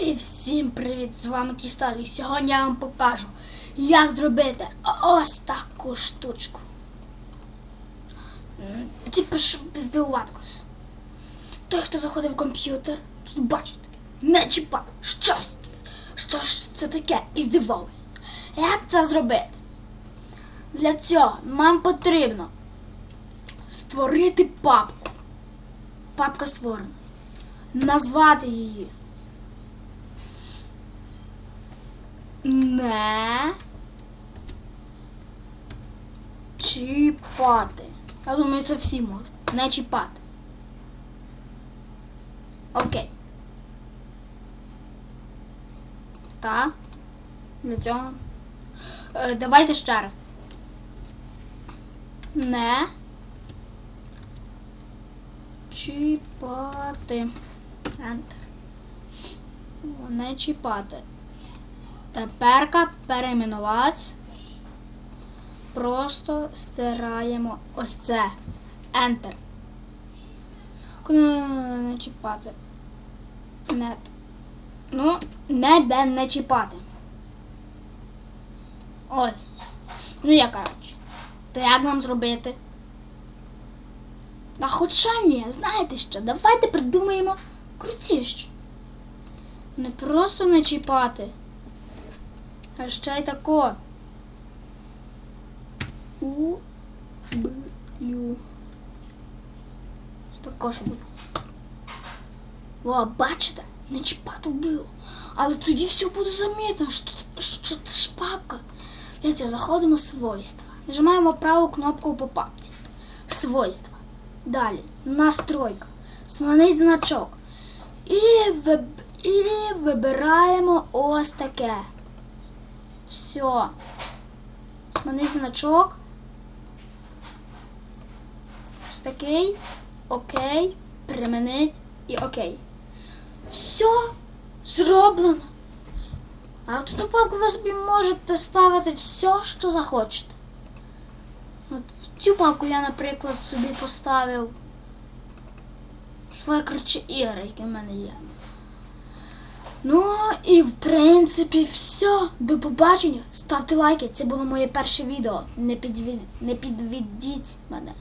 І всім привіт! З вами Крістал. І сьогодні я вам покажу, як зробити ось таку штучку. Типу, щоб здивувати. Той, хто заходить в комп'ютер, тут бачить. Не чіпа! Що, що це таке? І здивовується. Як це зробити? Для цього нам потрібно створити папку. Папка створена. Назвати її. Не чіпати. Я думаю, це всі можуть. Не чіпати. Окей. Так. Для цього. Е, давайте ще раз. Не чіпати. Enter. Не чіпати. Теперка перейменувати. Просто стираємо ось це. Enter. Не чіпати. Нет. Ну, не де не чіпати. Ось. Ну я коротше. То як нам зробити? А хоча ні, знаєте що, давайте придумаємо крутіше. Не просто не чіпати. А ще й тако. У Б Ю. Тако що буде. О, бачите? Не чіпати вбило. Але тоді все буде замітно, що, що це ж папка. Дивіться, заходимо в свойства. Нажимаємо праву кнопку по папці. Свойства. Далі. Настройка. Змінить значок. І, виб... і вибираємо ось таке. Все. Змінить значок. Ось такий. Окей. Применить і окей. Все зроблено. А в ту папку ви собі можете ставити все, що захочете. От в цю папку я, наприклад, собі поставив флекер чи ігри, які в мене є. Ну і в принципі все. До побачення. Ставте лайки. Це було моє перше відео. Не, підвід... Не підведіть мене.